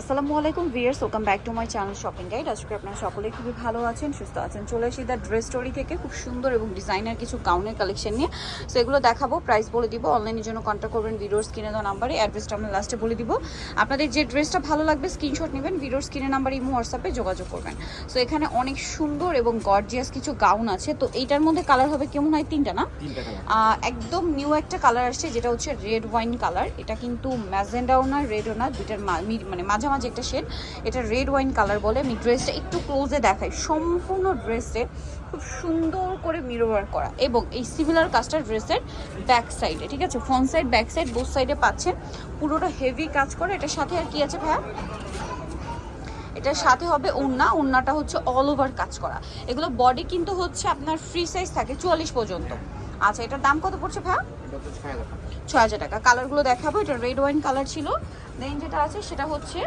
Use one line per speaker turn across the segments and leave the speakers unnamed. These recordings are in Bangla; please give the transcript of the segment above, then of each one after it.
আসসালামু আলাইকুম viewers welcome back to my channel shopping guide. আজকে আপনারা সকলে খুবই ভালো আছেন সুস্থ আছেন। চলে এসেছি দ্য ড্রেস স্টোরি থেকে খুব সুন্দর এবং ডিজাইনার কিছু গাউনের কালেকশন নিয়ে। সো এগুলো দেখাবো প্রাইস বলে দিব অনলাইনের জন্য কন্ট্যাক্ট করবেন ভিডিওর স্ক্রিনে দেওয়া নাম্বারে অ্যাড্রেসটা আমরা লাস্টে বলে দিব। আপনাদের যে ড্রেসটা ভালো লাগবে স্ক্রিনশট নেবেন ভিডিওর স্ক্রিনে নাম্বার ইমো হোয়াটসঅ্যাপে যোগাযোগ করবেন। সো এখানে অনেক সুন্দর এবং গর্জিয়াস কিছু গাউন আছে। তো এইটার মধ্যে কালার হবে কেমন হয়? তিনটা না? একদম নিউ একটা কালার আসছে যেটা হচ্ছে রেড ওয়াইন কালার এটা কিন্তু ম্যাজেন্ডাও না রেডও না দুইটার মানে মাঝামাঝি একটা শেড এটা রেড ওয়াইন কালার বলে। আমি ড্রেসটা একটু ক্লোজে দেখাই। সম্পূর্ণ ড্রেসে খুব সুন্দর করে মিরর করা। এবং এই সিমিলার কাজটা ড্রেসের ব্যাক সাইডে ঠিক আছে? Front side back side both সাইডে পাচ্ছেন। পুরোটা হেভি কাজ করে। এটার সাথে আর কি আছে ভাইয়া? এটার সাথে হবে ওড়না। ওড়নাটা হচ্ছে অল ওভার কাজ করা। এগুলো বডি কিন্তু হচ্ছে আপনার ফ্রি সাইজ থাকে চুয়াল্লিশ পর্যন্ত। আচ্ছা এটার দাম কত পড়ছে ভাইয়া?
ছয় হাজার টাকা।
কালারগুলো দেখাবো। এটা রেড ওয়াইন কালার ছিল। দেন যেটা আছে, সেটা হচ্ছে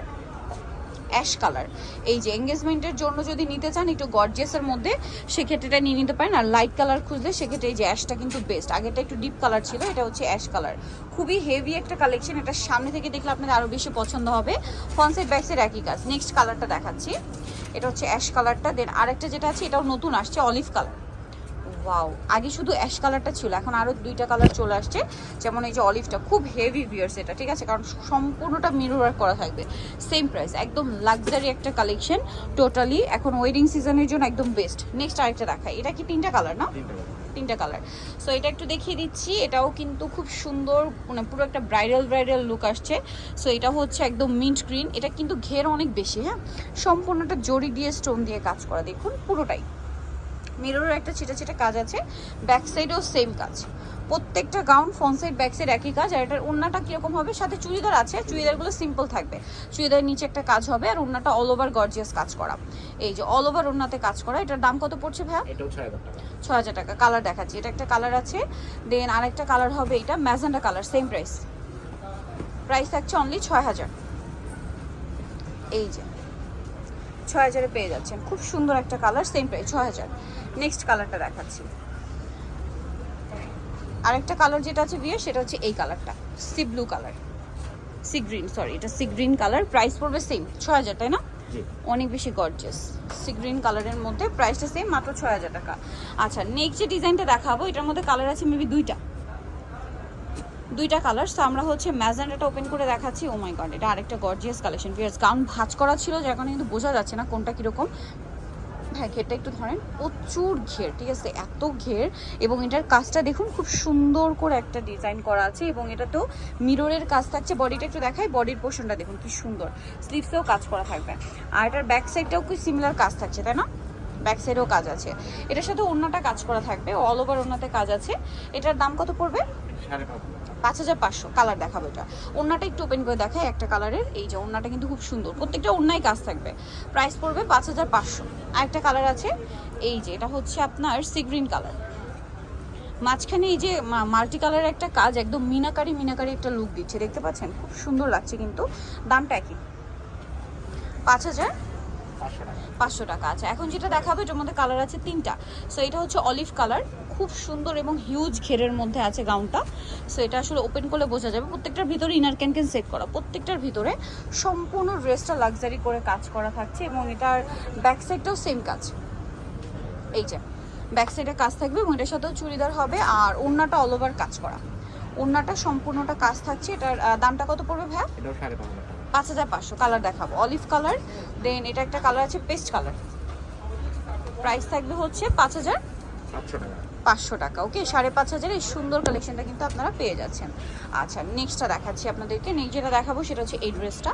অ্যাশ কালার এই যে এঙ্গেজমেন্টের জন্য যদি নিতে চান একটু গর্জিয়াসের মধ্যে, সেক্ষেত্রে এটা নিয়ে নিতে পারেন। আর লাইট কালার খুঁজলে সেক্ষেত্রে এই যে অ্যাশটা কিন্তু বেস্ট আগেটা একটু ডিপ কালার ছিল, এটা হচ্ছে অ্যাশ কালার খুবই হেভি একটা কালেকশন এটা সামনে থেকে দেখলে আপনাদের আরও বেশি পছন্দ হবে। ব্যাক সাইড একই কাজ। নেক্সট কালারটা দেখাচ্ছি। এটা হচ্ছে অ্যাশ কালারটা দেন আরেকটা যেটা আছে, এটাও নতুন আসছে অলিভ কালার ওয়াও আগে শুধু অ্যাশ কালারটা ছিল এখন আরও দুইটা কালার চলে আসছে। যেমন এই যে অলিভটা খুব হেভি বিয়ার্স এটা ঠিক আছে? কারণ সম্পূর্ণটা মিরর ওয়ার্ক করা থাকবে। সেম প্রাইস একদম লাক্সারি একটা কালেকশন টোটালি এখন ওয়েডিং সিজনের জন্য একদম বেস্ট নেক্সট আরেকটা দেখাই। এটা কি তিনটা কালার না?
তিনটা কালার
তিনটা কালার সো এটা একটু দেখিয়ে দিচ্ছি। এটাও কিন্তু খুব সুন্দর মানে পুরো একটা ব্রাইডাল ব্রাইডাল লুক আসছে। সো এটা হচ্ছে একদম মিন্ট গ্রিন এটা কিন্তু ঘের অনেক বেশি হ্যাঁ? সম্পূর্ণটা জড়ি দিয়ে স্টোন দিয়ে কাজ করা দেখুন পুরোটাই। মিররের একটা ছিটা ছিটা কাজ আছে ব্যাক সাইডেও সেম কাজ। প্রত্যেকটা gown front side back side একই কাজ আর এটার ওড়নাটা কীরকম হবে? সাথে চুড়িদার আছে চুড়িদারগুলো সিম্পল থাকবে। চুড়িদারের নিচে একটা কাজ হবে আর ওড়নাটা অল ওভার গর্জিয়াস কাজ করা। এই যে অল ওভার ওড়নাতে কাজ করা এটার দাম কত পড়ছে ভাইয়া?
ছয়
ছ হাজার টাকা কালার দেখাচ্ছি। এটা একটা কালার আছে দেন আরেকটা কালার হবে এটা magenta colour same price price থাকছে অনলি ছয় হাজার। এই যে। ছয় হাজারে পেয়ে যাচ্ছেন। খুব সুন্দর একটা কালার সেম প্রাইস ছয় হাজার। নেক্সট কালারটা দেখাচ্ছি। আরেকটা কালার যেটা আছে বিয়ে সেটা হচ্ছে এই কালারটা sea blue colour sea green sorry এটা সি গ্রিন কালার প্রাইস পড়বে সেম ছয় হাজার তাই না? অনেক বেশি গর্জিয়াস সি গ্রিন কালারের মধ্যে প্রাইসটা সেম মাত্র ছয় হাজার টাকা। আচ্ছা নেক্সট যে ডিজাইনটা দেখাবো এটার মধ্যে কালার আছে মেবি দুইটা। দুইটা কালার তো আমরা হচ্ছে ম্যাজেন্ডাটা ওপেন করে দেখাচ্ছি। ও মাই গড এটা আরেকটা গর্জিয়াস কালেকশন পিয়ার্স গাউন ভাঁজ করা ছিল, যার কারণে কিন্তু বোঝা যাচ্ছে না কোনটা কীরকম। হ্যাঁ ঘেরটা একটু ধরেন। প্রচুর ঘের, ঠিক আছে? এত ঘের। এবং এটার কাজটা দেখুন, খুব সুন্দর করে একটা ডিজাইন করা আছে। এবং এটা তো মিররের কাজ থাকছে। বডিটা একটু দেখায় বডির পোর্শনটা দেখুন, কি সুন্দর। স্লিভসেও কাজ করা থাকবে। আর এটার ব্যাক সাইডটাও কি সিমিলার কাজ থাকছে, তাই না? ব্যাক সাইডেও কাজ আছে। এটার সাথে অন্যটা কাজ করা থাকবে অল ওভার অন্যতে কাজ আছে। এটার দাম কত পড়বে?
পাঁচ হাজার।
পাঁচশো কালার দেখাবো এটা। ওড়নাটা একটু ওপেন করে দেখায় একটা কালারের এই যে ওড়নাটা কিন্তু খুব সুন্দর। প্রত্যেকটা ওড়নায় কাজ থাকবে। প্রাইস পড়বে পাঁচ হাজার পাঁচশো। আর একটা কালার আছে এই যে এটা হচ্ছে আপনার সি গ্রিন কালার মাঝখানে এই যে মাল্টি কালারের একটা কাজ একদম মিনাকারি মিনাকারি একটা লুক দিচ্ছে। দেখতে পাচ্ছেন? খুব সুন্দর লাগছে কিন্তু। দামটা একই। পাঁচ হাজার
পাঁচশো টাকা।
আছে এখন যেটা দেখাবে এটার মধ্যে কালার আছে তিনটা। সো এটা হচ্ছে অলিভ কালার খুব সুন্দর এবং হিউজ ঘেরের মধ্যে আছে গাউনটা সো এটা আসলে ওপেন করলে বোঝা যাবে। প্রত্যেকটার ভিতরে ইনার ক্যান ক্যান সেট করা। প্রত্যেকটার ভিতরে সম্পূর্ণ ড্রেসটা লাক্সারি করে কাজ করা থাকছে এবং এটার ব্যাক সাইডটাও সেম কাজ। এই যে ব্যাক সাইডে কাজ থাকবে এবং এটার সাথেও চুড়িদার হবে আর ওড়নাটা অল ওভার কাজ করা। ওড়নাটা সম্পূর্ণটা কাজ থাকছে। এটার দামটা কত পড়বে ভাইয়া?
এটাও সাড়ে পাঁচ হাজার
পাঁচশো কালার দেখাবো। অলিভ কালার দেন এটা একটা কালার আছে পেস্ট কালার প্রাইস থাকবে হচ্ছে পাঁচ হাজার পাঁচশো টাকা। ওকে সাড়ে পাঁচ হাজার এই সুন্দর কালেকশনটা কিন্তু আপনারা পেয়ে যাচ্ছেন। আচ্ছা নেক্সটটা দেখাচ্ছি আপনাদেরকে। নেক্সট যেটা দেখাবো সেটা হচ্ছে এই ড্রেসটা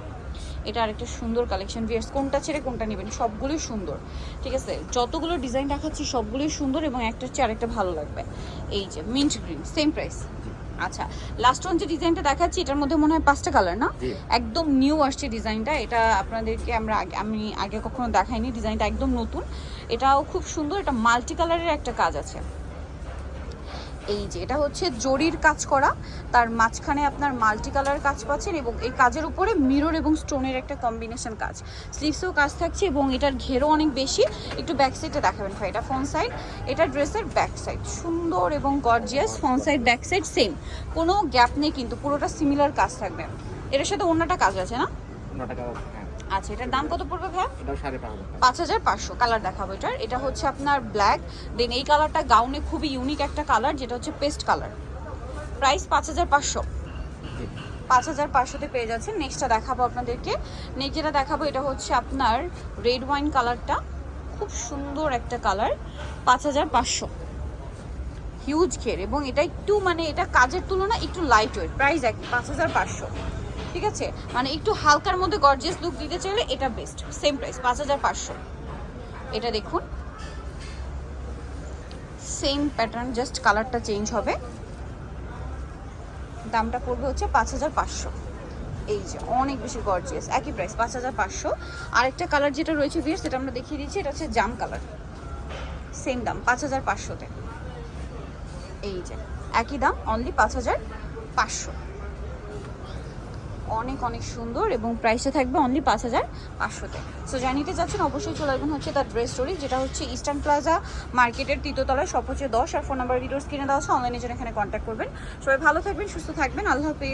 এটা আরেকটা সুন্দর কালেকশন ভিয়ার্স কোনটা ছেড়ে কোনটা নেবেন? সবগুলোই সুন্দর ঠিক আছে? যতগুলো ডিজাইন দেখাচ্ছি সবগুলোই সুন্দর এবং একটা চেয়ে আরেকটা ভালো লাগবে। এই যে মিন্ট গ্রিন সেম প্রাইস আচ্ছা লাস্ট ওয়ান যে ডিজাইনটা দেখাচ্ছি এটার মধ্যে মনে হয় পাঁচটা কালার না? একদম নিউ আসছে ডিজাইনটা এটা আপনাদেরকে আমরা আগে আমি আগে কখনো দেখাইনি ডিজাইনটা একদম নতুন। এটাও খুব সুন্দর এটা মাল্টি কালারের একটা কাজ আছে। এই যে, এটা হচ্ছে জরির কাজ করা। তার মাঝখানে আপনার মাল্টি কালার কাজ পাচ্ছেন এবং এই কাজের উপরে মিরর এবং স্টোনের একটা কম্বিনেশন কাজ। স্লিভসেও কাজ থাকছে এবং এটার ঘেরও অনেক বেশি। একটু ব্যাক সাইডে দেখাবেন ভাই, এটা ফ্রন্ট সাইড এটা ড্রেসের ব্যাক সাইড সুন্দর এবং gorgeous front side back side same কোনো গ্যাপ নেই কিন্তু, পুরোটা সিমিলার কাজ থাকবে। এটার সাথে অন্যটা কাজ আছে না?
পনেরো টাকা হ্যাঁ।
আচ্ছা এটার দাম কত পড়বে
সাড়ে পাঁচ হাজার।
পাঁচশো কালার দেখাবো এটার। এটা হচ্ছে আপনার ব্ল্যাক দেন এই কালারটা গাউনে খুবই ইউনিক একটা কালার যেটা হচ্ছে পেস্ট কালার প্রাইস পাঁচ হাজার পাঁচশো। পাঁচ হাজার পাঁচশোতে পেয়ে যাচ্ছেন। নেক্সটটা দেখাবো আপনাদেরকে। নেক্সট যেটা দেখাবো এটা হচ্ছে আপনার রেড ওয়াইন কালারটা খুব সুন্দর একটা কালার পাঁচ হাজার পাঁচশো। হিউজ ঘের এবং এটা একটু মানে এটা কাজের তুলনায় একটু লাইট ওয়েট প্রাইস একই পাঁচ হাজার পাঁচশো। ঠিক আছে? মানে একটু হালকার মধ্যে গর্জিয়াস লুক দিতে চাইলে এটা বেস্ট সেম প্রাইস পাঁচ হাজার পাঁচশো। এটা দেখুন। সেম প্যাটার্ন জাস্ট কালারটা চেঞ্জ হবে। দামটা পড়বে হচ্ছে পাঁচ হাজার পাঁচশো। এই যে, অনেক বেশি গর্জিয়াস একই প্রাইস পাঁচ হাজার পাঁচশো। আরেকটা কালার যেটা রয়েছে বিয়ার সেটা আমরা দেখিয়ে দিচ্ছি, এটা হচ্ছে জাম কালার সেম দাম, পাঁচ হাজার পাঁচশোতে। এই যে, একই দাম অনলি পাঁচ হাজার পাঁচশো। অনেক অনেক সুন্দর এবং প্রাইসটা থাকবে অনলি পাঁচ হাজার পাঁচশোতে সো জানিতে যাচ্ছেন অবশ্যই চলে আসবেন হচ্ছে তার ড্রেস স্টোরি যেটা হচ্ছে ইস্টার্ন প্লাজা মার্কেটের তৃতীয়তলায় সব হচ্ছে দশ আর ফোন নাম্বার ভিডিও স্ক্রিনে দেওয়া আছে। অনলাইনে জন্য এখানে কন্ট্যাক্ট করবেন। সবাই ভালো থাকবেন, সুস্থ থাকবেন। আল্লাহ হাফিজ।